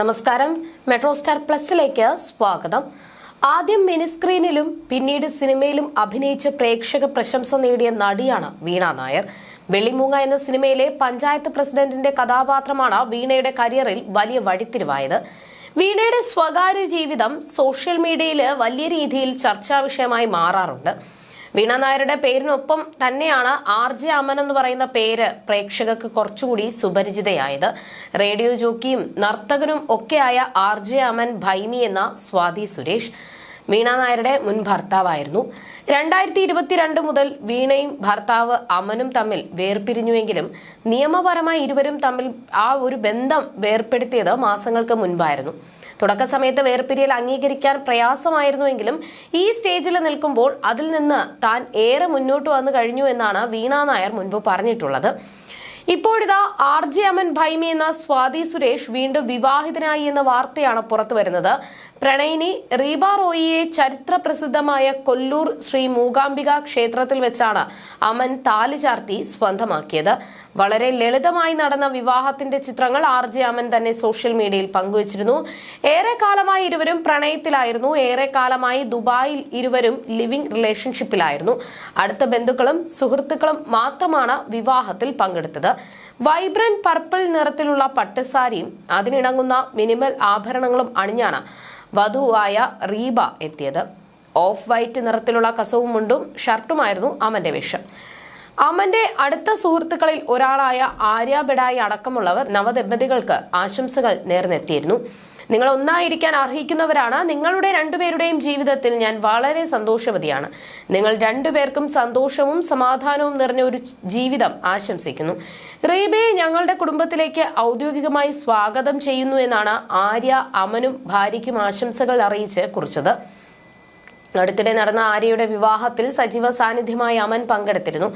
നമസ്കാരം. Metro star പ്ലസിലേക്ക് സ്വാഗതം. ആദ്യം മിനിസ്ക്രീനിലും പിന്നീട് സിനിമയിലും അഭിനയിച്ച പ്രേക്ഷക പ്രശംസ നേടിയ നടിയാണ് വീണ നായർ. വെള്ളിമൂങ്ങ എന്ന സിനിമയിലെ പഞ്ചായത്ത് പ്രസിഡന്റിന്റെ കഥാപാത്രമാണ് വീണയുടെ കരിയറിൽ വലിയ വഴിത്തിരിവായത്. വീണയുടെ സ്വകാര്യ ജീവിതം സോഷ്യൽ മീഡിയയിൽ വലിയ രീതിയിൽ ചർച്ചാ വിഷയമായി മാറാറുണ്ട്. വീണ നായരുടെ പേരിനൊപ്പം തന്നെയാണ് ആർ ജെ അമൻ എന്ന് പറയുന്ന പേര് പ്രേക്ഷകർക്ക് കുറച്ചുകൂടി സുപരിചിതയായത്. റേഡിയോ ജോക്കിയും നർത്തകനും ഒക്കെയായ ആർ ജെ അമൻ ഭൈമി എന്ന സ്വാതി സുരേഷ് വീണ നായരുടെ മുൻ ഭർത്താവായിരുന്നു. രണ്ടായിരത്തി ഇരുപത്തിരണ്ട് മുതൽ വീണയും ഭർത്താവ് അമനും തമ്മിൽ വേർപിരിഞ്ഞുവെങ്കിലും നിയമപരമായി ഇരുവരും തമ്മിൽ ആ ഒരു ബന്ധം വേർപ്പെടുത്തിയത് മാസങ്ങൾക്ക് മുൻപായിരുന്നു. തുടക്ക സമയത്ത് വേർപിരിയൽ അംഗീകരിക്കാൻ പ്രയാസമായിരുന്നുവെങ്കിലും ഈ സ്റ്റേജിൽ നിൽക്കുമ്പോൾ അതിൽ നിന്ന് താൻ ഏറെ മുന്നോട്ട് വന്നു കഴിഞ്ഞു എന്നാണ് വീണ നായർ മുൻപ് പറഞ്ഞിട്ടുള്ളത്. ഇപ്പോഴിതാ ആർ ജെ അമൻ ഭൈമി എന്ന സ്വാതി സുരേഷ് വീണ്ടും വിവാഹിതനായി എന്ന വാർത്തയാണ് പുറത്തു വരുന്നത് പ്രണയിനി റീബ റോയിയെ ചരിത്ര പ്രസിദ്ധമായ കൊല്ലൂർ ശ്രീ മൂകാംബിക ക്ഷേത്രത്തിൽ വെച്ചാണ് അമൻ താലി ചാർത്തി സ്വന്തമാക്കിയത്. വളരെ ലളിതമായി നടന്ന വിവാഹത്തിന്റെ ചിത്രങ്ങൾ ആർ ജെ അമൻ തന്നെ സോഷ്യൽ മീഡിയയിൽ പങ്കുവച്ചിരുന്നു. ഏറെക്കാലമായി ഇരുവരും പ്രണയത്തിലായിരുന്നു. ഏറെക്കാലമായി ദുബായിൽ ഇരുവരും ലിവിംഗ് റിലേഷൻഷിപ്പിലായിരുന്നു. അടുത്ത ബന്ധുക്കളും സുഹൃത്തുക്കളും മാത്രമാണ് വിവാഹത്തിൽ പങ്കെടുത്തത്. വൈബ്രന്റ് പർപ്പിൾ നിറത്തിലുള്ള പട്ടുസാരിയും അതിനിണങ്ങുന്ന മിനിമൽ ആഭരണങ്ങളും അണിഞ്ഞാണ് വധുവായ റീബ എത്തിയത്. ഓഫ് വൈറ്റ് നിറത്തിലുള്ള കസവും മുണ്ടും ഷർട്ടുമായിരുന്നു അമന്റെ വേഷം. അമന്റെ അടുത്ത സുഹൃത്തുക്കളിൽ ഒരാളായ ആര്യ ബെഡായി അടക്കമുള്ളവർ നവദമ്പതികൾക്ക് ആശംസകൾ നേർന്നെത്തിയിരുന്നു. നിങ്ങൾ ഒന്നായിരിക്കാൻ അർഹിക്കുന്നവരാണ്. നിങ്ങളുടെ രണ്ടുപേരുടെയും ജീവിതത്തിൽ ഞാൻ വളരെ സന്തോഷവതിയാണ്. നിങ്ങൾ രണ്ടുപേർക്കും സന്തോഷവും സമാധാനവും നിറഞ്ഞ ഒരു ജീവിതം ആശംസിക്കുന്നു. റീബയെ ഞങ്ങളുടെ കുടുംബത്തിലേക്ക് ഔദ്യോഗികമായി സ്വാഗതം ചെയ്യുന്നു എന്നാണ് ആര്യ അമനും ഭാര്യയ്ക്കും ആശംസകൾ അറിയിച്ച് കുറിച്ചത്. അടുത്തിടെ നടന്ന ആര്യയുടെ വിവാഹത്തിൽ സജീവ സാന്നിധ്യമായി അമൻ പങ്കെടുത്തിരുന്നു.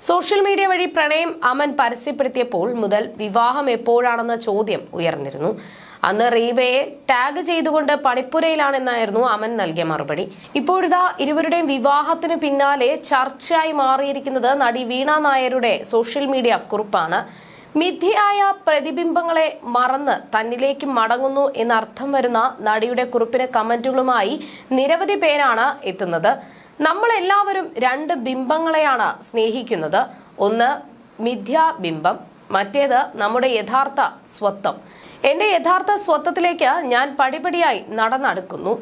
സോഷ്യൽ മീഡിയ വഴി പ്രണയം അമൻ പരസ്യപ്പെടുത്തിയപ്പോൾ മുതൽ വിവാഹം എപ്പോഴാണെന്ന ചോദ്യം ഉയർന്നിരുന്നു. അന്ന് റീവയെ ടാഗ് ചെയ്തുകൊണ്ട് പണിപ്പുരയിലാണെന്നായിരുന്നു അമൻ നൽകിയ മറുപടി. ഇപ്പോഴിതാ ഇരുവരുടെയും വിവാഹത്തിന് പിന്നാലെ ചർച്ചയായി മാറിയിരിക്കുന്നത് നടി വീണ നായരുടെ സോഷ്യൽ മീഡിയ കുറിപ്പാണ്. മിഥ്യയായ പ്രതിബിംബങ്ങളെ മറന്ന് തന്നിലേക്ക് മടങ്ങുന്നു എന്നർത്ഥം വരുന്ന നടിയുടെ കുറിപ്പിന് കമന്റുകളുമായി നിരവധി പേരാണ് എത്തുന്നത്. നമ്മളെല്ലാവരും രണ്ട് ബിംബങ്ങളെയാണ് സ്നേഹിക്കുന്നത്. ഒന്ന് മിഥ്യാബിംബം മറ്റേത് നമ്മുടെ യഥാർത്ഥ സ്വത്വം. എന്റെ യഥാർത്ഥ സ്വത്വത്തിലേക്ക് ഞാൻ പടിപടിയായി നടന്നടുക്കുന്നു.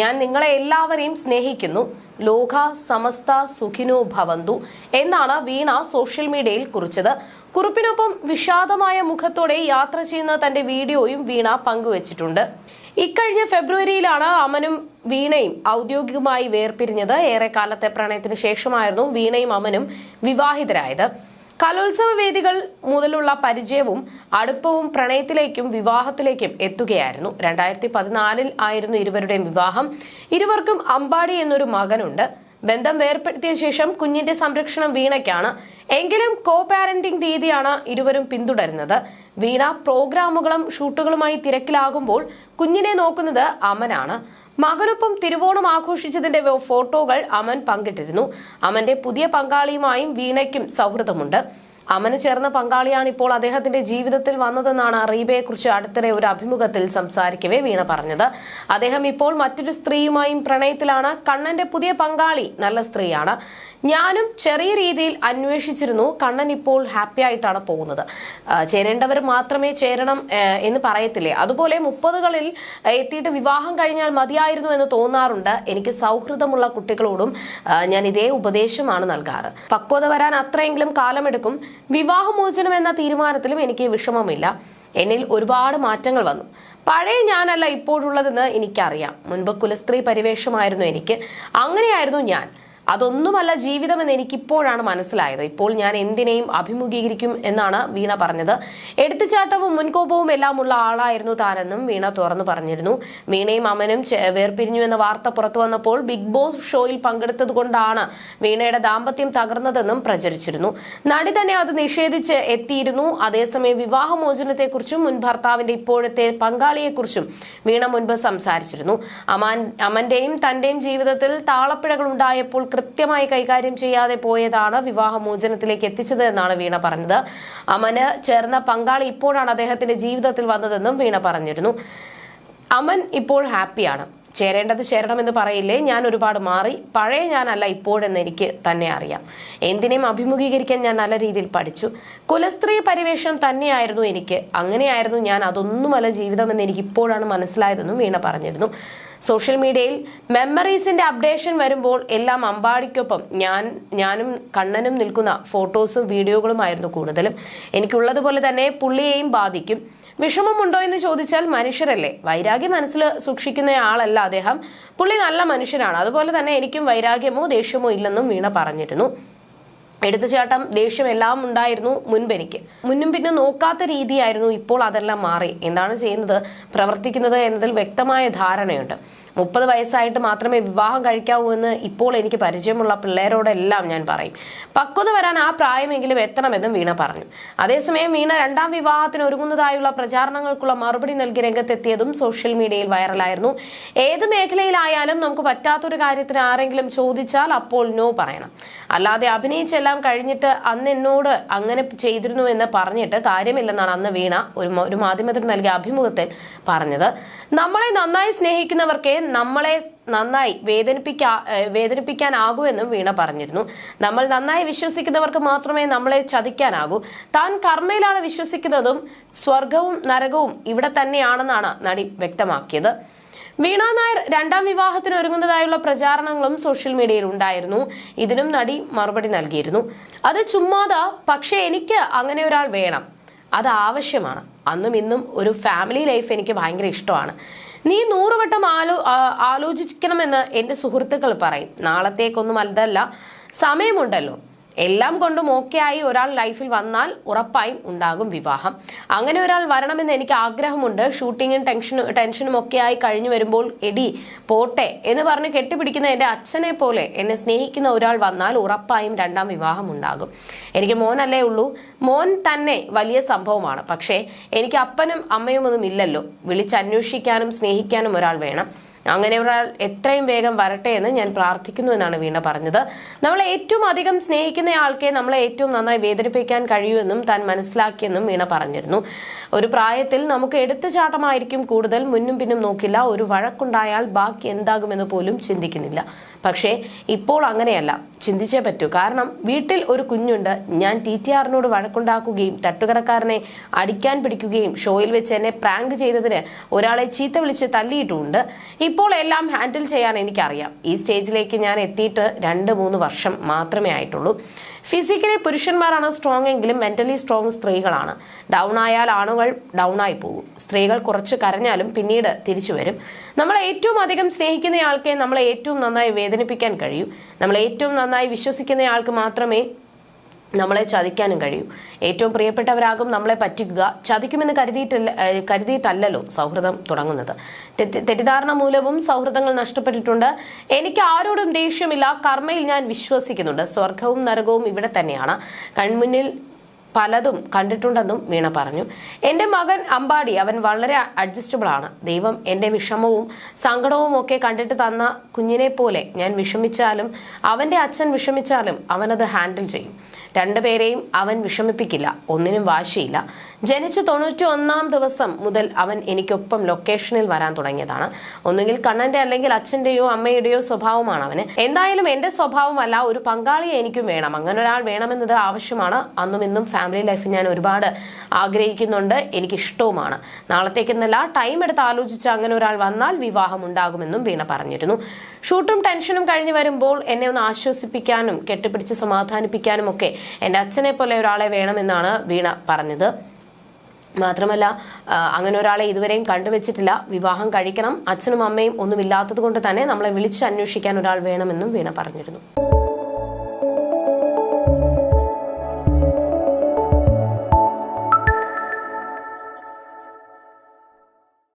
ഞാൻ നിങ്ങളെ എല്ലാവരെയും സ്നേഹിക്കുന്നു. ലോക സമസ്ത സുഖിനോ ഭവന്തു എന്നാണ് വീണ സോഷ്യൽ മീഡിയയിൽ കുറിച്ചത്. കുറിപ്പിനൊപ്പം വിഷാദമായ മുഖത്തോടെ യാത്ര ചെയ്യുന്ന തന്റെ വീഡിയോയും വീണ പങ്കുവച്ചിട്ടുണ്ട്. ഇക്കഴിഞ്ഞ ഫെബ്രുവരിയിലാണ് അമനും വീണയും ഔദ്യോഗികമായി വേർപിരിഞ്ഞത്. ഏറെക്കാലത്തെ പ്രണയത്തിന് ശേഷമായിരുന്നു വീണയും അമനും വിവാഹിതരായത്. കലോത്സവ വേദികൾ മുതലുള്ള പരിചയവും അടുപ്പവും പ്രണയത്തിലേക്കും വിവാഹത്തിലേക്കും എത്തുകയായിരുന്നു. രണ്ടായിരത്തി പതിനാലിൽ ആയിരുന്നു ഇരുവരുടെയും വിവാഹം. ഇരുവർക്കും അമ്പാടി എന്നൊരു മകനുണ്ട്. ബന്ധം വേർപ്പെടുത്തിയ ശേഷം കുഞ്ഞിന്റെ സംരക്ഷണം വീണയ്ക്കാണ്. എങ്കിലും കോ പാരന്റിംഗ് രീതിയാണ് ഇരുവരും പിന്തുടരുന്നത്. വീണ പ്രോഗ്രാമുകളും ഷൂട്ടുകളുമായി തിരക്കിലാകുമ്പോൾ കുഞ്ഞിനെ നോക്കുന്നത് അമനാണ്. മകനൊപ്പം തിരുവോണം ആഘോഷിച്ചതിന്റെ ഫോട്ടോകൾ അമൻ പങ്കിട്ടിരുന്നു. അമന്റെ പുതിയ പങ്കാളിയുമായും വീണയ്ക്കും സൗഹൃദമുണ്ട്. അമന് ചേർന്ന പങ്കാളിയാണ് ഇപ്പോൾ അദ്ദേഹത്തിന്റെ ജീവിതത്തിൽ വന്നതെന്നാണ് റീബയെക്കുറിച്ച് അടുത്തിടെ ഒരു അഭിമുഖത്തിൽ സംസാരിക്കവേ വീണ പറഞ്ഞത്. അദ്ദേഹം ഇപ്പോൾ മറ്റൊരു സ്ത്രീയുമായും പ്രണയത്തിലാണ്. കണ്ണന്റെ പുതിയ പങ്കാളി നല്ല സ്ത്രീയാണ്. ഞാനും ചെറിയ രീതിയിൽ അന്വേഷിച്ചിരുന്നു. കണ്ണൻ ഇപ്പോൾ ഹാപ്പി ആയിട്ടാണ് പോകുന്നത്. ചേരേണ്ടവർ മാത്രമേ ചേരണം എന്ന് പറയത്തില്ലേ? അതുപോലെ മുപ്പതുകളിൽ എത്തിയിട്ട് വിവാഹം കഴിഞ്ഞാൽ മതിയായിരുന്നു എന്ന് തോന്നാറുണ്ട്. എനിക്ക് സൗഹൃദമുള്ള കുട്ടികളോടും ഞാൻ ഇതേ ഉപദേശമാണ് നൽകാറ്. പക്വത വരാൻ അത്രയെങ്കിലും കാലമെടുക്കും. വിവാഹമോചനം എന്ന തീരുമാനത്തിലും എനിക്ക് വിഷമമില്ല. എന്നിൽ ഒരുപാട് മാറ്റങ്ങൾ വന്നു. പഴയ ഞാനല്ല ഇപ്പോഴുള്ളതെന്ന് എനിക്കറിയാം. മുൻപ് കുലസ്ത്രീ പരിവേഷമായിരുന്നു എനിക്ക്. അങ്ങനെയായിരുന്നു ഞാൻ. അതൊന്നുമല്ല ജീവിതമെന്ന് എനിക്കിപ്പോഴാണ് മനസ്സിലായത്. ഇപ്പോൾ ഞാൻ എന്തിനേയും അഭിമുഖീകരിക്കും എന്നാണ് വീണ പറഞ്ഞത്. എടുത്തുചാട്ടവും മുൻകോപവും എല്ലാം ഉള്ള ആളായിരുന്നു താനെന്നും വീണ തുറന്നു പറഞ്ഞിരുന്നു. വീണയും അമനും വേർപിരിഞ്ഞു എന്ന വാർത്ത പുറത്തു വന്നപ്പോൾ ബിഗ് ബോസ് ഷോയിൽ പങ്കെടുത്തതുകൊണ്ടാണ് വീണയുടെ ദാമ്പത്യം തകർന്നതെന്നും പ്രചരിച്ചിരുന്നു. നടി തന്നെ അത് നിഷേധിച്ച് എത്തിയിരുന്നു. അതേസമയം വിവാഹമോചനത്തെക്കുറിച്ചും മുൻ ഭർത്താവിന്റെ ഇപ്പോഴത്തെ പങ്കാളിയെക്കുറിച്ചും വീണ മുൻപ് സംസാരിച്ചിരുന്നു. അമാൻ അമന്റെയും തന്റെയും ജീവിതത്തിൽ താളപ്പിഴകൾ ഉണ്ടായപ്പോൾ കൃത്യമായി കൈകാര്യം ചെയ്യാതെ പോയതാണ് വിവാഹമോചനത്തിലേക്ക് എത്തിച്ചത് എന്നാണ് വീണ പറഞ്ഞത്. അമന് ചേർന്ന പങ്കാളി ഇപ്പോഴാണ് അദ്ദേഹത്തിന്റെ ജീവിതത്തിൽ വന്നതെന്നും വീണ പറഞ്ഞിരുന്നു. അമൻ ഇപ്പോൾ ഹാപ്പിയാണ്. ചേരേണ്ടത് ചേരണമെന്ന് പറയില്ലേ? ഞാൻ ഒരുപാട് മാറി. പഴയ ഞാനല്ല ഇപ്പോഴെന്ന് എനിക്ക് തന്നെ അറിയാം. എന്തിനേയും അഭിമുഖീകരിക്കാൻ ഞാൻ നല്ല രീതിയിൽ പഠിച്ചു. കുലസ്ത്രീ പരിവേഷം തന്നെയായിരുന്നു എനിക്ക്. അങ്ങനെയായിരുന്നു ഞാൻ അതൊന്നുമല്ല ജീവിതമെന്ന് എനിക്ക് ഇപ്പോഴാണ് മനസ്സിലായതെന്നും വീണ പറഞ്ഞിരുന്നു. സോഷ്യൽ മീഡിയയിൽ മെമ്മറീസിന്റെ അപ്ഡേഷൻ വരുമ്പോൾ എല്ലാം അമ്പാടിക്കൊപ്പം ഞാൻ ഞാനും കണ്ണനും നിൽക്കുന്ന ഫോട്ടോസും വീഡിയോകളുമായിരുന്നു കൂടുതലും. എനിക്കുള്ളതുപോലെ തന്നെ പുള്ളിയെയും ബാധിക്കും. വിഷമമുണ്ടോ എന്ന് ചോദിച്ചാൽ മനുഷ്യരല്ലേ? വൈരാഗ്യം മനസ്സിൽ സൂക്ഷിക്കുന്ന ആളല്ല അദ്ദേഹം. പുള്ളി നല്ല മനുഷ്യനാണ്. അതുപോലെ തന്നെ എനിക്കും വൈരാഗ്യമോ ദേഷ്യമോ ഇല്ലെന്നും വീണ പറഞ്ഞിരുന്നു. എടുത്തുചാട്ടം ദേഷ്യം എല്ലാം ഉണ്ടായിരുന്നു മുൻപെനിക്ക്. മുന്നും പിന്നെ നോക്കാത്ത രീതിയായിരുന്നു ഇപ്പോൾ അതെല്ലാം മാറി. എന്താണ് ചെയ്യുന്നത്? പ്രവർത്തിക്കുന്നത് എന്നതിൽ വ്യക്തമായ ധാരണയുണ്ട്. മുപ്പത് വയസ്സായിട്ട് മാത്രമേ വിവാഹം കഴിക്കാവൂ എന്ന് ഇപ്പോൾ എനിക്ക് പരിചയമുള്ള പിള്ളേരോടെല്ലാം ഞാൻ പറയും. പക്വത വരാൻ ആ പ്രായമെങ്കിലും എത്തണമെന്നും വീണ പറഞ്ഞു. അതേസമയം വീണ രണ്ടാം വിവാഹത്തിന് ഒരുങ്ങുന്നതായുള്ള പ്രചാരണങ്ങൾക്കുള്ള മറുപടി നൽകി രംഗത്തെത്തിയതും സോഷ്യൽ മീഡിയയിൽ വൈറലായിരുന്നു ഏത് മേഖലയിലായാലും നമുക്ക് പറ്റാത്തൊരു കാര്യത്തിന് ആരെങ്കിലും ചോദിച്ചാൽ അപ്പോൾ നോ പറയണം. അല്ലാതെ അഭിനയിച്ചെല്ലാം കഴിഞ്ഞിട്ട് അന്ന് എന്നോട് അങ്ങനെ ചെയ്തിരുന്നു എന്ന് പറഞ്ഞിട്ട് കാര്യമില്ലെന്നാണ് അന്ന് വീണ ഒരു ഒരു മാധ്യമത്തിന് നൽകിയ അഭിമുഖത്തിൽ പറഞ്ഞത്. നമ്മളെ നന്നായി സ്നേഹിക്കുന്നവർക്ക് നമ്മളെ നന്നായി വേദനിപ്പിക്കാ ഏഹ് വേദനിപ്പിക്കാനാകൂ എന്നും വീണ പറഞ്ഞിരുന്നു. നമ്മൾ നന്നായി വിശ്വസിക്കുന്നവർക്ക് മാത്രമേ നമ്മളെ ചതിക്കാനാകൂ. താൻ കർമ്മയിലാണ് വിശ്വസിക്കുന്നതും സ്വർഗവും നരകവും ഇവിടെ തന്നെയാണെന്നാണ് നടി വ്യക്തമാക്കിയത്. വീണ നായർ രണ്ടാം വിവാഹത്തിന് ഒരുങ്ങുന്നതായുള്ള പ്രചാരണങ്ങളും സോഷ്യൽ മീഡിയയിൽ ഉണ്ടായിരുന്നു. ഇതിനും നടി മറുപടി നൽകിയിരുന്നു. അത് ചുമ്മാതാ പക്ഷേ എനിക്ക് അങ്ങനെ ഒരാൾ വേണം. അത് ആവശ്യമാണ്. അന്നും ഇന്നും ഒരു ഫാമിലി ലൈഫ് എനിക്ക് ഭയങ്കര ഇഷ്ടമാണ്. നീ നൂറുവട്ടം ആലോ ആലോചിക്കണമെന്ന് എന്റെ സുഹൃത്തുക്കൾ പറയും. നാളത്തേക്കൊന്നും അല്ലതല്ല സമയമുണ്ടല്ലോ. എല്ലാം കൊണ്ടും ഓക്കെ ആയി ഒരാൾ ലൈഫിൽ വന്നാൽ ഉറപ്പായും ഉണ്ടാകും വിവാഹം. അങ്ങനെ ഒരാൾ വരണമെന്ന് എനിക്ക് ആഗ്രഹമുണ്ട്. ഷൂട്ടിങ്ങും ടെൻഷനും ടെൻഷനും ഒക്കെ ആയി കഴിഞ്ഞു വരുമ്പോൾ എടി പോട്ടെ എന്ന് പറഞ്ഞ് കെട്ടിപ്പിടിക്കുന്ന എന്റെ അച്ഛനെ പോലെ എന്നെ സ്നേഹിക്കുന്ന ഒരാൾ വന്നാൽ ഉറപ്പായും രണ്ടാം വിവാഹം ഉണ്ടാകും. എനിക്ക് മോനല്ലേ ഉള്ളൂ. മോൻ തന്നെ വലിയ സംഭവമാണ്. പക്ഷേ എനിക്ക് അപ്പനും അമ്മയും ഒന്നും ഇല്ലല്ലോ. വിളിച്ചന്വേഷിക്കാനും സ്നേഹിക്കാനും ഒരാൾ വേണം. അങ്ങനെ ഒരാൾ എത്രയും വേഗം വരട്ടെ എന്ന് ഞാൻ പ്രാർത്ഥിക്കുന്നു എന്നാണ് വീണ പറഞ്ഞത്. നമ്മളെ ഏറ്റവും അധികം സ്നേഹിക്കുന്ന ആൾക്കെ നമ്മളെ ഏറ്റവും നന്നായി വേദനിപ്പിക്കാൻ കഴിയുമെന്നും താൻ മനസ്സിലാക്കിയെന്നും വീണ പറഞ്ഞിരുന്നു. ഒരു പ്രായത്തിൽ നമുക്ക് എടുത്തുചാട്ടമായിരിക്കും കൂടുതൽ മുന്നും പിന്നും നോക്കില്ല. ഒരു വഴക്കുണ്ടായാൽ ബാക്കി എന്താകുമെന്ന് പോലും ചിന്തിക്കുന്നില്ല. പക്ഷേ ഇപ്പോൾ അങ്ങനെയല്ല. ചിന്തിച്ചേ പറ്റൂ. കാരണം വീട്ടിൽ ഒരു കുഞ്ഞുണ്ട്. ഞാൻ ടി ടി ആറിനോട് വഴക്കുണ്ടാക്കുകയും തട്ടുകടക്കാരനെ അടിക്കാൻ പിടിക്കുകയും ഷോയിൽ വെച്ച് എന്നെ പ്രാങ്ക് ചെയ്തതിന് ഒരാളെ ചീത്ത വിളിച്ച് തല്ലിയിട്ടുമുണ്ട്. ഇപ്പോൾ എല്ലാം ഹാൻഡിൽ ചെയ്യാൻ എനിക്കറിയാം. ഈ സ്റ്റേജിലേക്ക് ഞാൻ എത്തിയിട്ട് രണ്ട് മൂന്ന് വർഷം മാത്രമേ ആയിട്ടുള്ളൂ. ഫിസിക്കലി പുരുഷന്മാരാണ് സ്ട്രോങ് എങ്കിലും മെന്റലി സ്ട്രോങ് സ്ത്രീകളാണ്. ഡൗൺ ആയാൽ ആണുങ്ങൾ ഡൗൺ ആയി പോകും. സ്ത്രീകൾ കുറച്ച് കരഞ്ഞാലും പിന്നീട് തിരിച്ചു വരും. നമ്മൾ ഏറ്റവും അധികം സ്നേഹിക്കുന്ന ആൾക്കെ നമ്മളെ ഏറ്റവും നന്നായി വേദനിപ്പിക്കാൻ കഴിയൂ. നമ്മൾ ഏറ്റവും നന്നായി വിശ്വസിക്കുന്ന ആൾക്ക് മാത്രമേ നമ്മളെ ചതിക്കാനും കഴിയും. ഏറ്റവും പ്രിയപ്പെട്ടവരാകും നമ്മളെ പറ്റിക്കുക. ചതിക്കുമെന്ന് കരുതിയിട്ടില്ല കരുതിയിട്ടല്ലോ കരുതിയിട്ടല്ലല്ലോ സൗഹൃദം തുടങ്ങുന്നത്. തെറ്റിദ്ധാരണ മൂലവും സൗഹൃദങ്ങൾ നഷ്ടപ്പെട്ടിട്ടുണ്ട്. എനിക്ക് ആരോടും ദേഷ്യമില്ല. കർമ്മയിൽ ഞാൻ വിശ്വസിക്കുന്നുണ്ട്. സ്വർഗവും നരകവും ഇവിടെ തന്നെയാണ്. കൺമുന്നിൽ പലതും കണ്ടിട്ടുണ്ടെന്നും വീണ പറഞ്ഞു. എന്റെ മകൻ അമ്പാടി അവൻ വളരെ അഡ്ജസ്റ്റബിൾ ആണ്. ദൈവം എന്റെ വിഷമവും സങ്കടവും ഒക്കെ കണ്ടിട്ട് തന്ന കുഞ്ഞിനെ പോലെ ഞാൻ വിഷമിച്ചാലും അവന്റെ അച്ഛൻ വിഷമിച്ചാലും അവനത് ഹാൻഡിൽ ചെയ്യും. രണ്ടുപേരെയും അവൻ വിഷമിപ്പിക്കില്ല ഒന്നിനും വാശിയില്ല. ജനിച്ചു തൊണ്ണൂറ്റി ഒന്നാം ദിവസം മുതൽ അവൻ എനിക്കൊപ്പം ലൊക്കേഷനിൽ വരാൻ തുടങ്ങിയതാണ്. ഒന്നുകിൽ കണ്ണന്റെ അല്ലെങ്കിൽ അച്ഛന്റെയോ അമ്മയുടെയോ സ്വഭാവമാണ് അവന്. എന്തായാലും എന്റെ സ്വഭാവമല്ല ഒരു പങ്കാളിയെ എനിക്കും വേണം. അങ്ങനെ ഒരാൾ വേണമെന്നത് ആവശ്യമാണ്. അന്നും ഇന്നും ഫാമിലി ലൈഫ് ഞാൻ ഒരുപാട് ആഗ്രഹിക്കുന്നുണ്ട്. എനിക്ക് ഇഷ്ടവുമാണ് നാളത്തേക്കെന്നല്ല ടൈം എടുത്ത് ആലോചിച്ച് അങ്ങനെ ഒരാൾ വന്നാൽ വിവാഹം ഉണ്ടാകുമെന്നും വീണ പറഞ്ഞിരുന്നു. ഷൂട്ടും ടെൻഷനും കഴിഞ്ഞു വരുമ്പോൾ എന്നെ ഒന്ന് ആശ്വസിപ്പിക്കാനും കെട്ടിപ്പിടിച്ച് സമാധാനിപ്പിക്കാനും ഒക്കെ എന്റെ അച്ഛനെ പോലെ ഒരാളെ വേണമെന്നാണ് വീണ പറഞ്ഞത്. മാത്രമല്ല അങ്ങനെ ഒരാളെ ഇതുവരെയും കണ്ടുവച്ചിട്ടില്ല. വിവാഹം കഴിക്കണം. അച്ഛനും അമ്മയും ഒന്നുമില്ലാത്തത് കൊണ്ട് തന്നെ നമ്മളെ വിളിച്ച് അന്വേഷിക്കാൻ ഒരാൾ വേണമെന്നും വീണ പറഞ്ഞിരുന്നു.